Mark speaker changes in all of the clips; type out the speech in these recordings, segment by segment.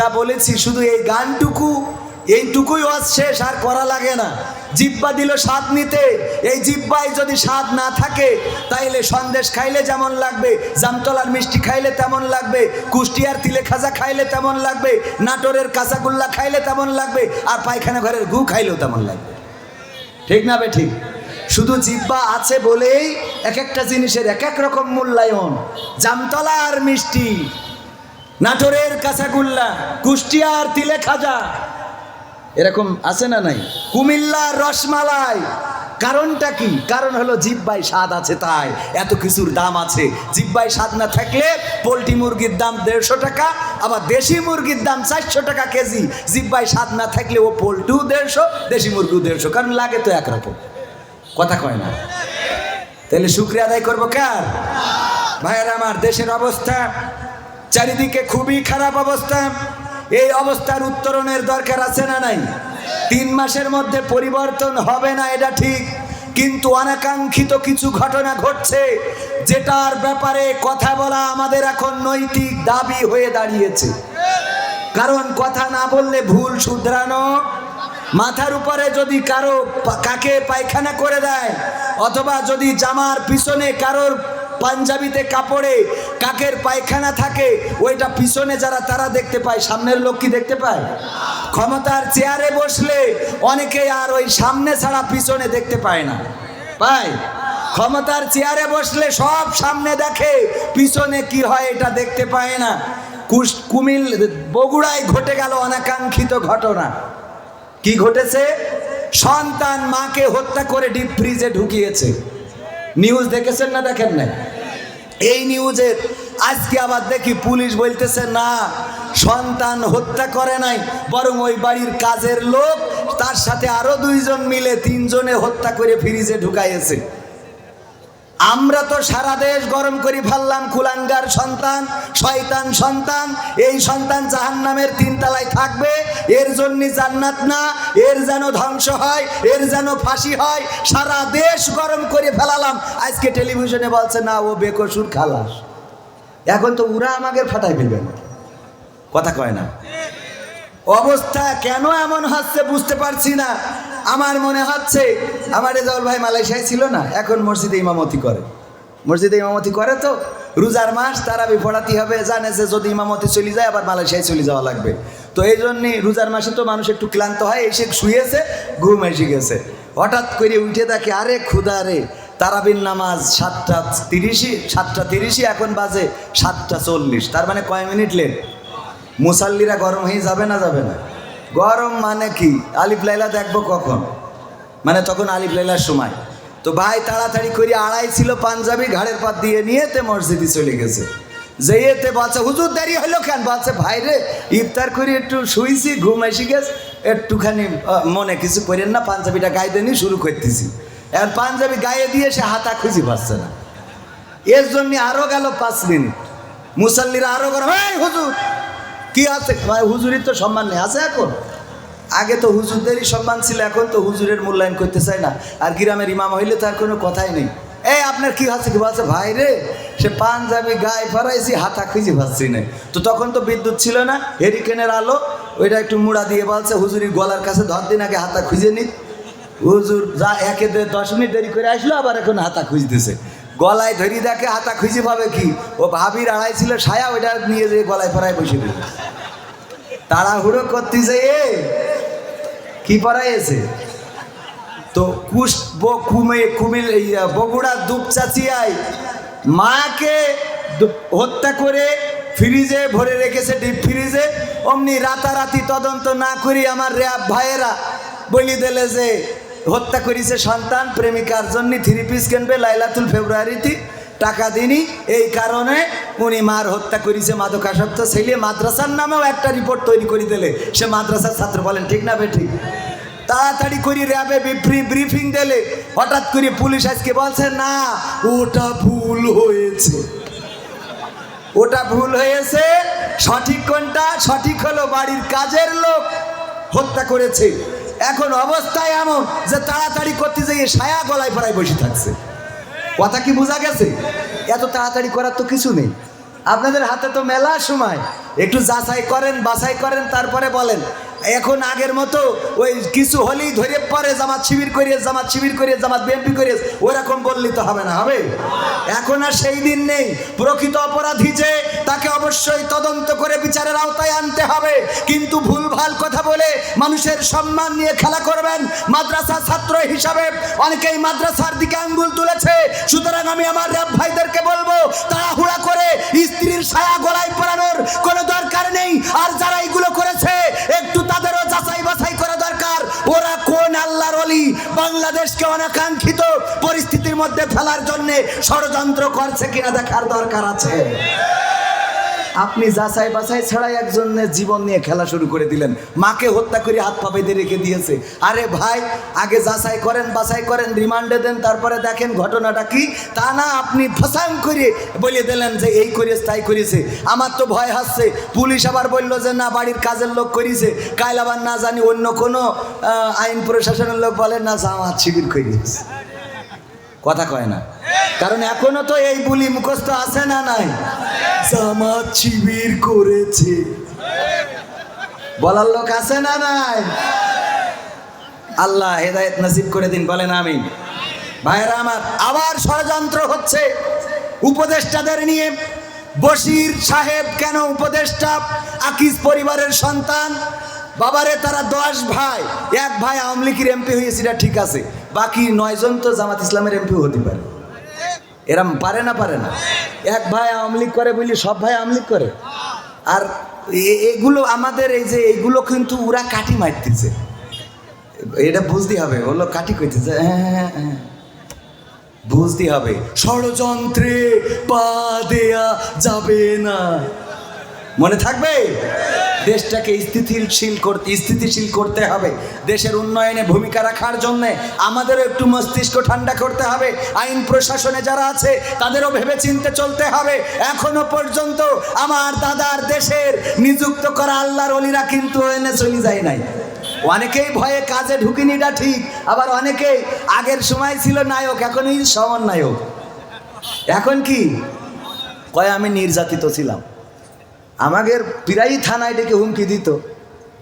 Speaker 1: যা বলেছি শুধু এই গানটুকু, এইটুকুই ওয়াজ শেষ, আর করা লাগে না। জিব্বা দিল স্বাদ নিতে, এই জিব্বায় যদি স্বাদ না থাকে, তাইলে সন্দেশ খাইলে যেমন লাগবে, জামতলার মিষ্টি খাইলে তেমন লাগবে, কুষ্টিয়ার তিলে খাজা খাইলে তেমন লাগবে, নাটোরের কাঁচাগুল্লা খাইলে তেমন লাগবে, আর পায়খানা ঘরের গু খাইলেও তেমন লাগবে। ঠিক না বে ঠিক? শুধু জিব্বা আছে বলেই এক একটা জিনিসের এক এক রকম মূল্যায়ন। জামতলার মিষ্টি। নাটোরের কাঁচাগুল্লা, কুষ্টিয়ার তিলে খাজা। এরকম আছে না নাই? কুমিল্লার রসমালাই। কারণটা কি? কারণ হলো জিব্বাই স্বাদ আছে তাই। এত কিছুর দাম আছে। জিব্বাই স্বাদ না থাকলে পোলট্রি মুরগির দাম দেড়শো টাকা, আবার দেশি মুরগির দাম চারশো টাকা কেজি। জিব্বাই স্বাদ না থাকলে ও পোলট্রিও দেড়শো, দেশি মুরগিও দেড়শো। কারণ লাগে তো একরকম। কথা কয় না? তাহলে শুক্রিয়া আদায় করব কার? ভাইয়ের আমার দেশের অবস্থা। চারিদিকে খুবই খারাপ অবস্থা। এই অবস্থার উত্তরণের দরকার আছে না নাই? তিন মাসের মধ্যে পরিবর্তন হবে না, এটা ঠিক। কিন্তু অনাকাঙ্ক্ষিত কিছু ঘটনা ঘটছে, যেটার ব্যাপারে কথা বলা আমাদের এখন নৈতিক দাবি হয়ে দাঁড়িয়েছে। কারণ কথা না বললে ভুল শুধরানো, মাথার উপরে যদি কারও কাকে পায়খানা করে দেয়, অথবা যদি জামার পিছনে কারোর পাঞ্জাবিতে কাপড়ে কাকের পায়খানা থাকে, ওইটা পিছনে যারা, তারা দেখতে পায়, সামনের লোক কি দেখতে পায়? ক্ষমতার চেয়ারে বসলে অনেকে আর ওই সামনে ছাড়া পিছনে দেখতে পায় না। পায়? ক্ষমতার চেয়ারে বসলে সব সামনে দেখে, পিছনে কি হয় এটা দেখতে পায় না। কুশ, কুমিল বগুড়ায় ঘটে গেল অনাকাঙ্ক্ষিত ঘটনা। কি ঘটেছে? সন্তান মাকে হত্যা করে ডিপ ফ্রিজে ঢুকিয়েছে। নিউজ দেখেছেন না দেখেন না এই নিউজে আজকে আবার দেখি পুলিশ বলতেছে, না, সন্তান হত্যা করে নাই, বরং ওই বাড়ির কাজের লোক তার সাথে আরও দুইজন মিলে তিনজনে হত্যা করে ফ্রিজে ঢুকাইয়েছে। আমরা তো সারা দেশ গরম করে ফেললাম কুলাঙ্গার সন্তান, শয়তান সন্তান, এই সন্তান জাহান নামের তিনতলায় থাকবে, এর জন্য জান্নাত না, এর যেন ধ্বংস হয়, এর যেন ফাঁসি হয়, সারা দেশ গরম করে ফেলালাম। আজকে টেলিভিশনে বলছে, না, ও বেকসুর খালাস। এখন তো ওরা আমাকে ফাটাই ফেলবে কথা কয় না। অবস্থা কেন এমন হচ্ছে বুঝতে পারছি না। আমার মনে হচ্ছে আমার রেজাউল ভাই মালয়েশিয়ায় ছিল না, এখন মসজিদে ইমামতি করে। মসজিদে ইমামতি করে তো, রোজার মাস তারা পড়াতে হবে, জানে যে যদি ইমামতি চলে যায়, আবার মালয়েশিয়ায় চলে যাওয়া লাগবে। তো এই জন্যে রোজার মাসে তো মানুষ একটু ক্লান্ত হয়, এসে শুয়েছে, ঘুম এসে গেছে। হঠাৎ করে উঠে দেখে, আরে ক্ষুদা রে তারাবিন নামাজ সাতটা তিরিশই সাতটা তিরিশই এখন বাজে সাতটা চল্লিশ। তার মানে কয় মিনিট লেট? মুসাল্লিরা গরম হয়ে যাবে না যাবে না? গরম মানে কি? আলিফ লাইলা দেখব কখন? মানে তখন আলিফ লাইলার সময়। তো ভাই তাড়াতাড়ি করে, আড়াই ছিল পাঞ্জাবি, ঘাড়ের পাত দিয়ে নিয়ে তে মসজিদে চলে গেছে। যে এতে বাচ্চা হুজুর, দেরি হলো কেন? বাচ্চা ভাই রে, ইফতার করে, একটু শুইছি, ঘুম এসে গেছে। একটুখানি মনে কিছু করেন না, পাঞ্জাবিটা গায়ে দিয়ে শুরু করতেছি। আর পাঞ্জাবি গায়ে দিয়ে সে হাতা খুঁজি পাচ্ছে না। এর জন্য আরও গেল পাঁচ মিনিট। মুসাল্লিরা আরও গরম, এই হুজুর কি আছে? ভাই তো সম্মান নেই। আছে এখন? আগে তো হুজুরদেরই সম্মান ছিল, এখন তো হুজুরের মূল্যায়ন করতে চায় না। আর গ্রামের ইমাম হইলে তার কোনো কথাই নেই। এই, আপনার কি আছে কি বলছে? ভাই রে, সে পাঞ্জাবি গায়ে ফরাইছি হাতা খুঁজে পাচ্ছি না। তো তখন তো বিদ্যুৎ ছিল না হেরিকেনের আলো, ওইটা একটু মুড়া দিয়ে বলছে, হুজুরির গলার কাছে ধর দিন, আগে হাতা খুঁজে নিত হুজুর যা একে দশ মিনিট দেরি করে আসলো, আবার এখন হাতা খুঁজতেছে। গলায় ধরি দেখে হাতা খুঁজে পাবে কি? ও ভাবির আড়াই ছিল সায়া ওইটা নিয়ে যেয়ে গলায় ফরায় বসে দিল তাড়াহুড়ো করতেছে এ কি পড়াইছে তো কুশ কুমে কুমিল এই, আহ, বগুড়ার দুপচাচিয়ায় মাকে হত্যা করে ফ্রিজে ভরে রেখেছে ডিপ ফ্রিজে। অমনি রাতারাতি তদন্ত না করি আমার র্যাব ভাইয়েরা বলি দিলে যে হত্যা করেছে সন্তান, প্রেমিকার জন্য থ্রি পিস কিনবে লাইলাতুল ফেব্রুয়ারিতে। টাকা দিনই এই কারণে উনি মার হত্যা করেছে মাদকাসক্ত ছেলে, মাদ্রাসার নামেও একটা রিপোর্ট তৈরি করে দিলে। সে মাদ্রাসার ছাত্র বলেন, ঠিক না বে, ঠিক। তাড়াতাড়ি করে র্যাবে ব্রিফিং দিলে। হঠাৎ করে পুলিশ আজকে বলছে, না, ওটা ভুল হয়েছে। ওটা ভুল হয়েছে, সঠিক কোনটা? সঠিক হলো বাড়ির কাজের লোক হত্যা করেছে। এখন অবস্থায় এমন যে তাড়াতাড়ি করতে যেয়ে সায়া গলায় ফড়ায় বসে থাকছে। কথা কি বোঝা গেছে? এত তাড়াতাড়ি করার তো কিছু নেই। আপনাদের হাতে তো মেলা সময়। একটু যাচাই করেন, বাছাই করেন, তারপরে বলেন। এখন আগের মতো ওই কিছু হলেই ধরে পরে জামাত শিবির করিয়ে, জামাত শিবির করিয়ে, জামাত বিএনপি করিয়ে ওরকম বললি তো হবে না, হবে? এখন আর সেই দিন নেই। প্রকৃত অপরাধী যে তাকে অবশ্যই তদন্ত করে বিচারের আওতায় আনতে হবে। কিন্তু ভুলভাল কথা বলে মানুষের সম্মান নিয়ে খেলা করবেন মাদ্রাসা ছাত্র হিসাবে। অনেকেই মাদ্রাসার দিকে আঙ্গুল তুলেছে। সুতরাং আমি আমার র্যাব ভাইদেরকে বলব, তাড়াহুড়া করে স্ত্রীর ছায়া গলায় পরানোর কোনো দরকার নেই। আর যারা এগুলো করেছে, একটু তাদেরও যাচাই বাছাই করা দরকার। ওরা কোন আল্লাহর অলি বাংলাদেশকে অনাকাঙ্ক্ষিত পরিস্থিতির মধ্যে ফেলার জন্য ষড়যন্ত্র করছে কিনা দেখার দরকার আছে। আপনি যাচাই বাছাই ছাড়াই একজনের জীবন নিয়ে খেলা শুরু করে দিলেন। মাকে হত্যা করে হাত পা বেঁধে রেখে দিয়েছে। আরে ভাই, আগে যাচাই করেন, বাছাই করেন, রিমান্ডে দেন, তারপরে দেখেন ঘটনাটা কি। তা না, আপনি ফসাং করে বলে দিলেন যে এই করেছে, তাই করেছে। আমার তো ভয় হাসছে। পুলিশ আবার বলল যে, না, বাড়ির কাজের লোক করেছে। কাল আবার না জানি অন্য কোনো আইন প্রশাসনের লোক বলে, না জামাত শিবির করেছে। কথা কয় না। কারণ এখনও তো এই বুলি মুখস্থ আছে না নাই? জামাত শিবির করেছে। বলার লোক আছে না নাই? আল্লাহ হেদায়েত নসিব করে দিন, বলেন আমিন। ভাইরা আমার, আবার ষড়যন্ত্র হচ্ছে। উপদেষ্টাদের নিয়ে বশির সাহেব কেন উপদেষ্টা? আকিস পরিবারের সন্তান। বাবারে, তারা দশ ভাই। এক ভাই আওয়ামী লীগের এমপি হয়েছে ঠিক আছে। বাকি নয়জন তো জামাত ইসলামের এমপি হতে পারে। এরম পারে না পারে না। এক ভাই আওয়ামী করে বলি সব ভাই আওয়ামী করে। আর এগুলো আমাদের এই যে এগুলো কিন্তু ওরা কাটি মারতেছে। এটা বুঝতে হবে ওগুলো কাটি কইতেছে। হ্যাঁ, হ্যাঁ, হ্যাঁ। বুঝতে হবে। ষড়যন্ত্রে পা দেয়া যাবে না। মনে থাকবে? দেশটাকে স্থিতিশীল করতে স্থিতিশীল করতে হবে। দেশের উন্নয়নে ভূমিকা রাখার জন্যে আমাদেরও একটু মস্তিষ্ক ঠান্ডা করতে হবে। আইন প্রশাসনে যারা আছে, তাদেরও ভেবে চিনতে চলতে হবে। এখনও পর্যন্ত আমার দাদার দেশের নিযুক্ত করা আল্লাহর অলিরা কিন্তু এনে চলে যায় নাই। অনেকেই ভয়ে কাজে ঢুকিনি, এটা ঠিক। আবার অনেকেই আগের সময় ছিল নায়ক, এখনই এই সমান নায়ক। এখন কি? কয়, আমি নির্যাতিত ছিলাম। আমাদের প্রায়ই থানায় এটাকে হুমকি দিত,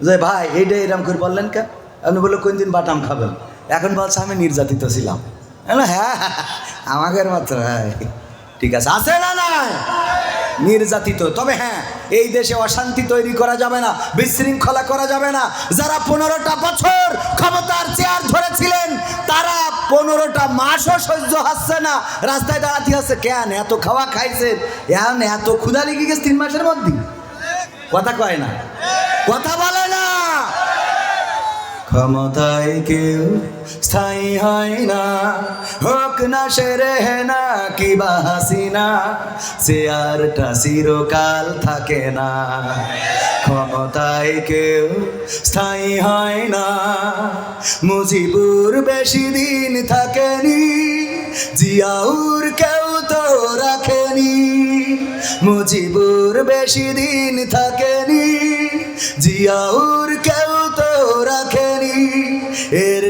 Speaker 1: যে ভাই এইটা এরম করে বললেন কেন? আপনি বলল, কোন দিন বাটাম খাবেন? এখন বলছে, আমি নির্যাতিত ছিলাম। আমি হ্যাঁ আমাদের মাত্র হ্যাঁ ঠিক আছে। আছে না না নির্যাতিত, তবে হ্যাঁ এই দেশে অশান্তি তৈরি করা যাবে না, বিশৃঙ্খলা করা যাবে না। যারা পনেরোটা বছর ক্ষমতার চেয়ার ধরেছিলেন, তারা পনেরোটা মাসও সহ্য হচ্ছে না। রাস্তায় দাঁড়াতে হচ্ছে, কেন এত খাওয়া খাইছেন? এখন এত ক্ষুধা লেগে গেছে তিন মাসের মধ্যে। কথা কয় না। কথা বলে না। ক্ষমতায় কেউ স্থায়ী হয় না। হোক না সেরে না, কি বা হাসিনা চেয়ারটা চিরকাল থাকে না। ক্ষমতায় কেউ স্থায়ী হয় না। মুজিবুর বেশি দিন থাকেনি, জিয়াউর কেউ তো রাখেনি। মুজিবুর বেশি দিন থাকেনি, জিয়াউর কেউ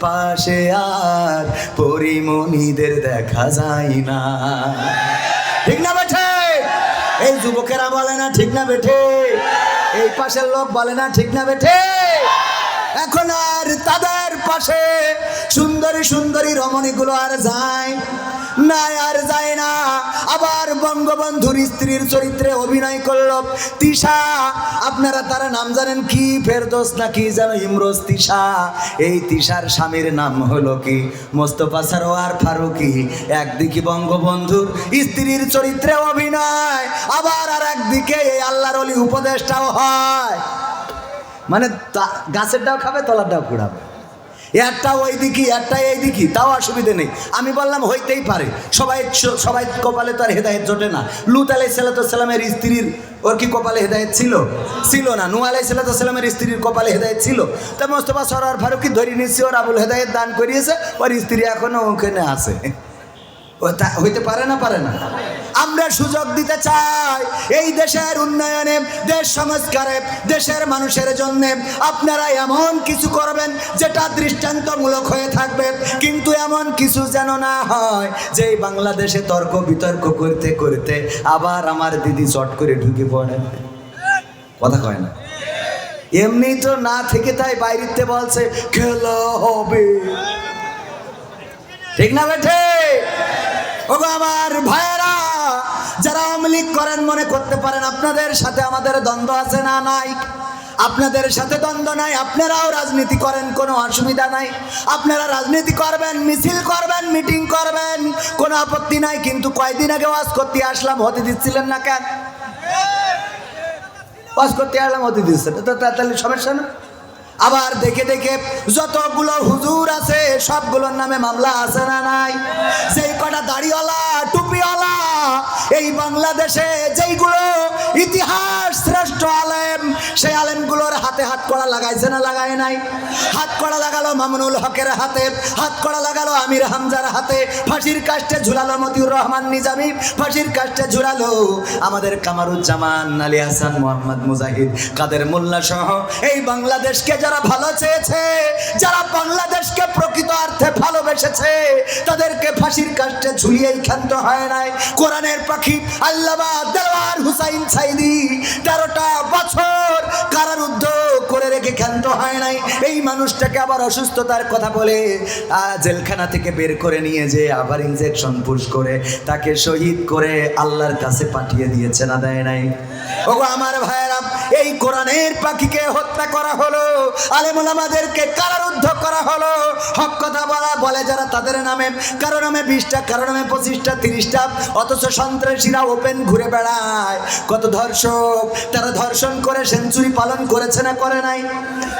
Speaker 1: পাশে আর পরিমণিদের দেখা যায় না। ঠিক না বেঠে? এই যুবকেরা বলে না ঠিক না বেঠে? এই পাশের লোক বলে না ঠিক না বেঠে? এখন আর তাদের পাশে সুন্দরী সুন্দরী রমণীগুলো আর যায় না আর যায় না। আবার বঙ্গবন্ধুর স্ত্রীর চরিত্রে অভিনয় করল তিশা। আপনারা তারা নাম জানেন কি? ফেরদোস নাকি যেন ইমরোজ তিশা। এই তিশার স্বামীর নাম হলো কি? মোস্তফা সারোয়ার ফারুকি। একদিকে বঙ্গবন্ধুর স্ত্রীর চরিত্রে অভিনয়, আবার আর একদিকে এই আল্লাহর অলি উপদেশটাও হয়। মানে গাছেরটাও খাবে তলারটাও কুড়াবে। একটা ওই দিকি একটা এই দিকি তাও অসুবিধে নেই। আমি বললাম, হইতেই পারে। সবাই সবাই কপালে তো আর হেদায়ত জোটে না। লুত আলাই সালামের স্ত্রীর, ওর কি কপালে হেদায়ত ছিল? ছিল না। নু আলাই সালামের স্ত্রীর কপালে হেদায়ত ছিল। তা মোস্তফা সরার ফারুকি ধরে নিচ্ছে ওর আবুল হেদায়ত দান করিয়েছে, ওর স্ত্রী এখনও ওখানে আছে। তা হইতে পারে না পারে না? আমরা সুযোগ দিতে চাই। এই দেশের উন্নয়নে, দেশ সংস্কারে, দেশের মানুষের জন্য আপনারা এমন কিছু করবেন যেটা দৃষ্টান্তমূলক হয়ে থাকবে। কিন্তু এমন কিছু যেন না হয় যে বাংলাদেশে তর্ক বিতর্ক করতে করতে আবার আমার দিদি চট করে ঢুকে পড়ে। কথা কয় না? এমনি তো না থেকে তাই বাইরেতে বলছে, খেলা হবে। ঠিক না বেঠে? ওগো আমার ভাইয়েরা যারা আওয়ামী লীগ করেন মনে করতে পারেন আপনাদের সাথে আমাদের দ্বন্দ্ব আছে না নাই। আপনাদের সাথে দ্বন্দ্ব নাই, আপনারাও রাজনীতি করেন, কোনো অসুবিধা নাই। আপনারা রাজনীতি করবেন, মিছিল করবেন, মিটিং করবেন, কোনো আপত্তি নাই, কিন্তু কয়দিন আগে ওয়াজ করতে আসলাম, হতে দিচ্ছিলেন না কেন? ওয়াজ করতে আসলাম, হতে দিচ্ছে তো তাহলে সমস্যা না? আবার দেখে দেখে যতগুলো হুজুর আছে, সবগুলোর নামে মামলা আছে না নাই? যেই কটা দাড়িওয়ালা, টুপিওয়ালা, এই বাংলাদেশে যেইগুলো ইতিহাস শ্রেষ্ঠ আলেম, সেই আলেমগুলোর হাতে হাত কড়া লাগাইছে না লাগায় নাই? হাত কড়া লাগালো মামুনুল হকের হাতে, হাত কড়া লাগালো আমির হামজার হাতে, ফাঁসির কাস্টে ঝুলালো মতিউর রহমান নিজামী, ফাঁসির কাস্টে ঝুলালো আমাদের কামারুজ্জামান, আলী হাসান, মোহাম্মদ মুজাহিদ, কাদের মোল্লা সহ এই বাংলাদেশকে যারা ভালো চেয়েছে, যারা বাংলাদেশকে প্রকৃত অর্থে ভালোবেসেছে, তাদেরকে ফাঁসির কাস্টে ঝুলিয়েই ক্ষান্ত হয় নাই। কোরআনের পাখি আল্লামা দেওয়ার হুসাইন সাইদি তেরোটা বছর কারারুদ্ধ করে রেখে ক্ষান্ত হয় নাই। এই মানুষটাকে আবার অসুস্থতার কথা বলে জেলখানা থেকে বের করে নিয়ে যে আবার ইনজেকশন পুশ করে, তাকে শহীদ করে আল্লাহর কাছে পাঠিয়ে দিয়েছে, না দেয় নাই? ওগো আমার ভাইয়েরা, এই কোরআনের পাখিকে হত্যা করা হলো আলেমুল আমাদেরকে কারারুদ্ধ করা হলো। হক কথা বলা, বলে যারা তাদের নামে, কারও নামে বিশটা, কারও নামে পঁচিশটা, তিরিশটা, অথচ সন্ত্রাসীরা ওপেন ঘুরে বেড়ায়। কত ধর্ষক, তারা ধর্ষণ করে সেঞ্চুরি পালন করেছে না করে নাই?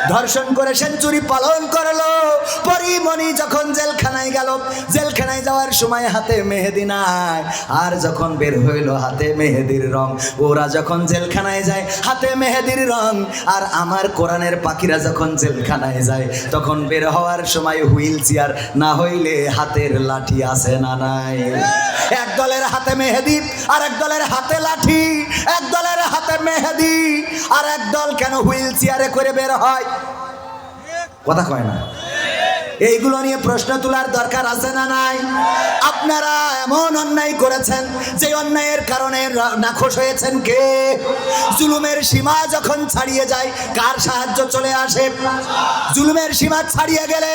Speaker 1: ধর্ষণ করে সেঞ্চুরি পালন করল। পরিমণি যখন জেলখানায় গেল, জেলখানায় যাওয়ার সময় হাতে মেহেদি নাই। আর যখন বের হইল, হাতে মেহেদির রং। ওরা যখন জেলখানায় যায়, হাতে মেহেদির রং। আর আমার কোরআনের পাখিরা যখন জেলখানায় যায়, তখন বের হওয়ার সময় হুইল চেয়ার না হইলে হাতের লাঠি আছে না নাই। এক দলের হাতে মেহেদি আর এক দলের হাতে লাঠি, এক দলের হাতে মেহেদি, আর এক দল কেন হুইল চেয়ারে করে বের হয়? কথা কয় না। এইগুলো নিয়ে প্রশ্ন তোলার দরকার আছে না নাই? আপনারা এমন অন্যায় করেছেন যে অন্যায়ের কারণে নাখোশ হয়েছেন কে? জুলুমের সীমা যখন ছাড়িয়ে যায়, কার সাহায্য চলে আসে? জুলুমের সীমা ছাড়িয়ে গেলে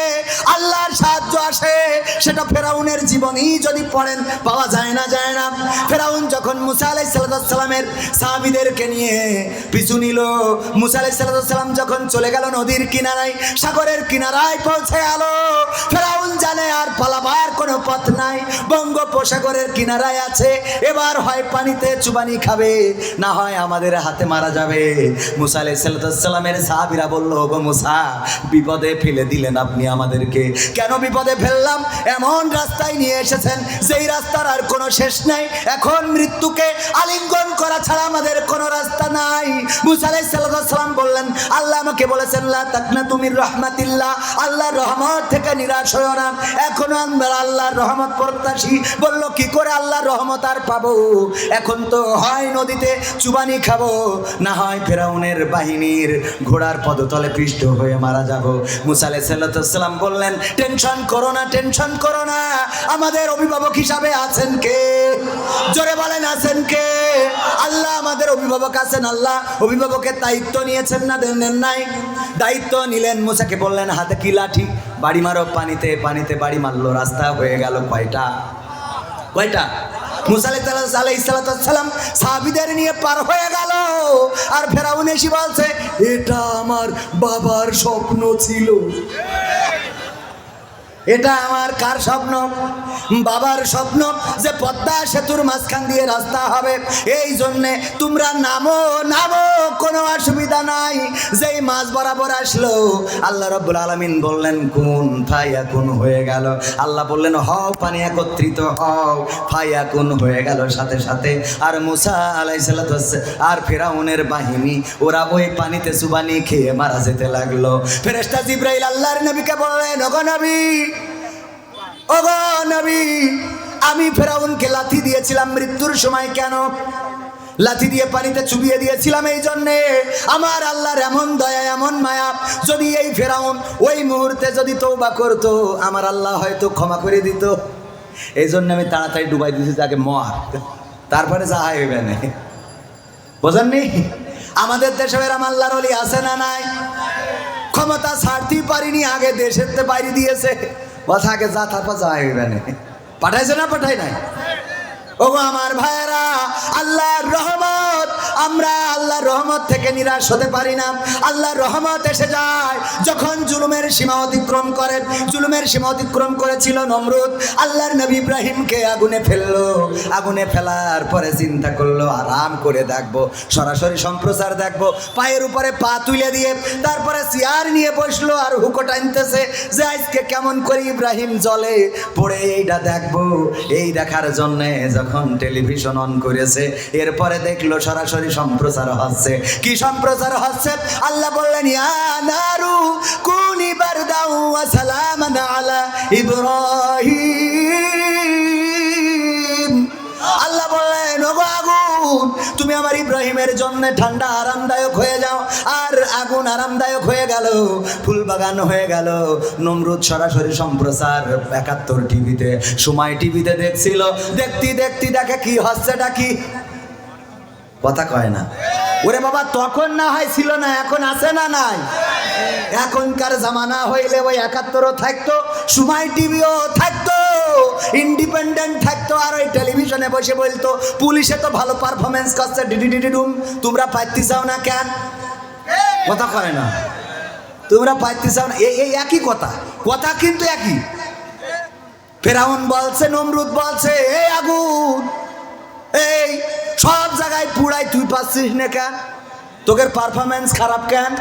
Speaker 1: আল্লাহর সাহায্য আসে। সেটা ফেরাউনের জীবনই যদি পড়েন, পাওয়া যায় না যায় না। ফেরাউন যখন মুসা আলাই সাল্লামের সাহাবিদেরকে নিয়ে পিছু নিল, মুসা আলাই সাল্লাম যখন চলে গেল নদীর কিনারায়, সাগরের কিনারায় পৌঁছে গেল ফেরাউন পথ নাই। বঙ্গোপসাগরের কিনারায় আছে। এবার হয় পানিতে চুবানি খাবে, না হয় আমাদের হাতে মারা যাবে। মুসা আলাই সাল্লামের সাহাবিরা বলল গো মুসা, বিপদে ফেলে দিলেন আপনি আমাদেরকে। কেন বিপদে ফেললাম? এমন রাস্তায় নিয়ে এসেছেন, যেই রাস্তার আর কোনো শেষ নাই। এখন মৃত্যুকে আলিঙ্গন করা ছাড়া আমাদের কোনো রাস্তা নাই। মুসা আলাই সাল্লাম বললেন, আল্লাহ আমাকে বলেছেন, লা তাকনা তুমি রহমাতিল্লাহ। আল্লাহর রহমত থেকে নিরাশ হয়েও না। এখনও আমরা আল্লাহর রহমত প্রত্যাশী। বলল, কি করে আল্লাহর রহমত আর পাবো? এখন তো হয় নদীতে চুবানি খাব। না হয় ফেরাউনের বাহিনীর ঘোড়ার পদতলে পৃষ্ঠ হয়ে মারা যাব। মুসা আলাই সাল্লাম বললেন, টেনশন করো না, টেনশন করো না। আমাদের অভিভাবক হিসাবে আছেন কে? জোরে বলেন, আছেন কে? আল্লাহ আমাদের অভিভাবক আছেন, আল্লাহ অভিভাবকের দায়িত্ব নিয়েছেন না, দেন নাই? দায়িত্ব নিলেন মুসাকে, বললেন, হাতে কি লাঠি? বাড়ি মারো, পানিতে পানিতে বাড়ি মারলো, রাস্তা হয়ে গেল কয়টা? কয়টা? নিয়ে পার হয়ে গেল। আর ফেরাউন এসে বলছে, এটা আমার বাবার স্বপ্ন ছিল। এটা আমার কার স্বপ্ন? বাবার স্বপ্ন যে পদ্মা সেতুর মাঝখান দিয়ে রাস্তা হবে। এই জন্যে তোমরা নামো নামো, কোনো অসুবিধা নাই। যেই মাছ বরাবর আসলো, আল্লাহ রব্বুল আলমিন বললেন, কোন ফাইয়া কোন হয়ে গেল? আল্লাহ বললেন, হও, পানি একত্রিত হও। ফাইয়া কোন হয়ে গেল সাথে সাথে। আর মুসা আলাইসাল্লাত আর ফেরাউনের বাহিনী, ওরা ওই পানিতে সুবানি খেয়ে মারা যেতে লাগল। ফেরেস্তা জিব্রাইল আল্লাহর নবীকে বললেন নবী নবী, আমি ফেরাউনকে লাথি দিয়েছিলাম মৃত্যুর সময় কেন? লাথি দিয়ে পানিতে চুবিয়ে দিয়েছিলাম এই জন্যে। আমার আল্লাহর এমন দয়া, এমন মায়া, যদি এই ফেরাউন ওই মুহূর্তে যদি তৌবা করতো, আমার আল্লাহ হয়তো ক্ষমা করে দিত। এই জন্য আমি তাড়াতাড়ি ডুবাই দিয়েছি, তাকে মর। তারপরে যা হইবে না। বোঝেননি? আমাদের দেশে এরম আল্লাহর অলি আছে না নাই? ক্ষমতা ছাড়তেই পারিনি, আগে দেশের বাইরে দিয়েছে। কথা আগে যা থাপা যায় হইবে না। পাঠাইছে না পাঠাই নাই? ও আমার ভাইয়েরা, আল্লাহর রহমত, আমরা আল্লাহর রহমত থেকে নিরাশ হতে পারি না। আল্লাহর রহমত এসে যায় যখন জুলুমের সীমা অতিক্রম করে। জুলুমের সীমা অতিক্রম করেছিল নমরুদ। আল্লাহর নবী ইব্রাহিমকে আগুনে ফেলল। আগুনে ফেলার পরে চিন্তা করল, আরাম করে দেখব, সরাসরি সম্প্রচার দেখব। পায়ের উপরে পা তুলে দিয়ে তারপরে চেয়ার নিয়ে বসল আর হুকো টানতেছে যে আজকে কেমন করে ইব্রাহিম জলে পড়ে, এইটা দেখব। এই দেখার জন্যে যখন টেলিভিশন অন করেছে, এরপরে দেখল সরাসরি সম্প্রচার হচ্ছে। কি সম্প্রচার হচ্ছে? আল্লাহ বললেন, ইয়া নারু কুনি বারদাউ ওয়া সালামান আলা ইব্রাহিম। আগুন। তুমি আমার ইব্রাহিমের জন্য ঠান্ডা, আরামদায়ক হয়ে যাও। আর আগুন আরামদায়ক হয়ে গেল ফুল বাগান হয়ে গেল। নমরুদ সরাসরি সম্প্রচার একাত্তর টিভিতে। সময় টিভিতে দেখছিল। দেখতে দেখতে দেখে কি হচ্ছেটা কি? কথা কয় না। ওরে বাবা, তখন না হয় ছিল না, এখন আছে না নাই? এখনকার জামানা হইলে ওই একাত্তরও থাকতো সময় টিভিও থাকতো, ইন্ডিপেন্ডেন্ট থাকতো, আর ওই টেলিভিশনে বসে বলতো, পুলিশে তো ভালো পারফরমেন্স করছে ডিডি ডিডি ডুম, তোমরা পাইতে চাও না কেন? কথা কয় না। তোমরা পাইতে চাও না। এই এই একই কথা। কথা কিন্তু একই। ফেরাউন বলছে, নমরুদ বলছে, এই আগুন, এই সব জায়গায় পুড়াই তুই পাচ্ছিস না কেন? তোকের পারফরমেন্স খারাপ কেন?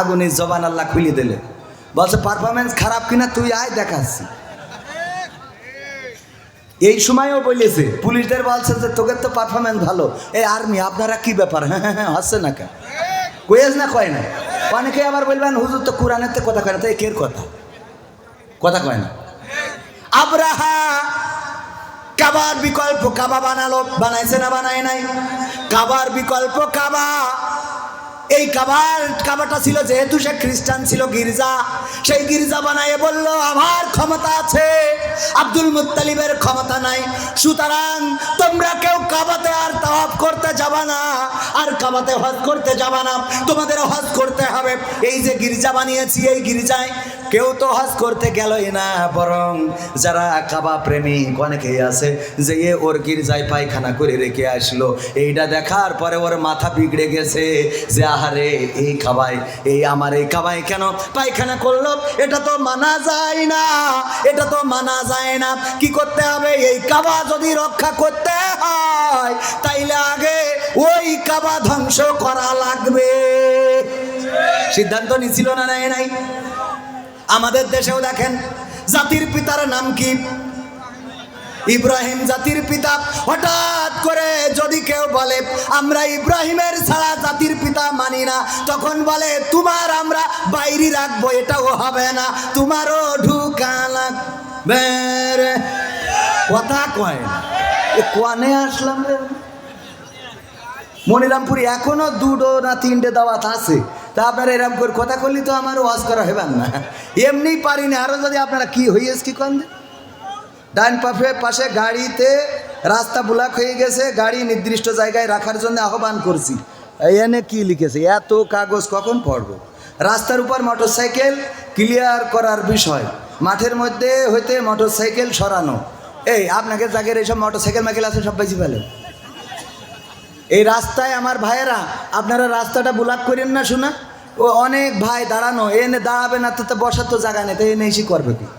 Speaker 1: আগুনের জবান আল্লাহ খুলে দিলে। বলছে পারফরমেন্স খারাপ কিনা তুই আয় দেখাচ্ছি। এই সময়ও বলেছে, পুলিশদের বলছে যে, তোকে তো পারফরমেন্স ভালো। এই আর্মি আপনারা কি ব্যাপার? হ্যাঁ হ্যাঁ হ্যাঁ হচ্ছে না কেন? কয়েস না কয় না? অনেকে আবার বলবেন, হুজুর, তো কোরআনের তো কথা কয় না। তো এ কের কথা? কথা কয় না। আব্রাহা কাবার বিকল্প কাবা বানালো, বানাইছে না বানায় নাই? কাবার বিকল্প কাবা। এই কাবার, কাবাটা ছিল, যেহেতু সে খ্রিস্টান ছিল, গির্জা, সেই গির্জা বানায় বলল, আমার ক্ষমতা আছে, আব্দুল মুত্তালিবের ক্ষমতা নাই। সুতরাং তোমরা কেউ কাবাতে আর তাওয়াফ করতে যাবা না, আর কাবাতে হজ করতে যাবা না। তোমাদের হজ করতে হবে। এই যে গির্জা বানিয়েছি, এই গির্জায় কেউ তো হজ করতে গেলই না, বরং যারা কাবা প্রেমিক অনেকেই আছে যে এ ওর গির্জায় পায়খানা করে রেখে আসলো। এইটা দেখার পরে ওর মাথা বিগড়ে গেছে যে, আহারে, এই খাবাই এই আমার এই খাবাই কেন পায়খানা করল? এটা তো মানা যায় না, এটা তো মানা যায় না। কি করতে হবে? এই কাবা যদি রক্ষা করতে হয়, তাইলে আগে ওই কাবা ধ্বংস করা লাগবে। সিদ্ধান্ত নিছিল না, নাই নাই? আমাদের দেশেও দেখেন, জাতির পিতার নাম কি? ইব্রাহিম জাতির পিতা। হঠাৎ করে যদি কেউ বলে, আমরা ইব্রাহিমের ছাড়া জাতির পিতা মানি না, তখন বলে, তোমার আমরা বাইরে রাখব, এটাও হবে না। তোমারও ঢুকা লাগবে। কথা কয় না। এ কোয়ানে আসলাম রে? মনিরামপুরে এখনও দুটো না তিনটে দাওয়াত আছে। তা আপনারা এরকম করে কথা করলে তো আমার ওয়াজ করা হবেন না। এমনি পারি না। আরও যদি আপনারা কি হইয়েছে কি কন? ডান পাশে পাশে গাড়িতে রাস্তা ব্লক হয়ে গেছে, গাড়ি নির্দিষ্ট জায়গায় রাখার জন্য আহ্বান করছি। এনে কি লিখেছে? এত কাগজ কখন পড়ব? রাস্তার উপর মোটরসাইকেল ক্লিয়ার করার বিষয়। মাঠের মধ্যে হইতে মোটরসাইকেল সরানো। এই, আপনাকে জাগের এইসব মোটর সাইকেল মাইকেল আছে, সব বেশি ফেলে এই রাস্তায় আমার ভাইয়েরা, আপনারা রাস্তাটা ব্লক করেন না শোনা? ও অনেক ভাই দাঁড়ানো, এনে দাঁড়াবে না তো তো বসার তো জায়গা নেই তো এনে এসে করবে কি?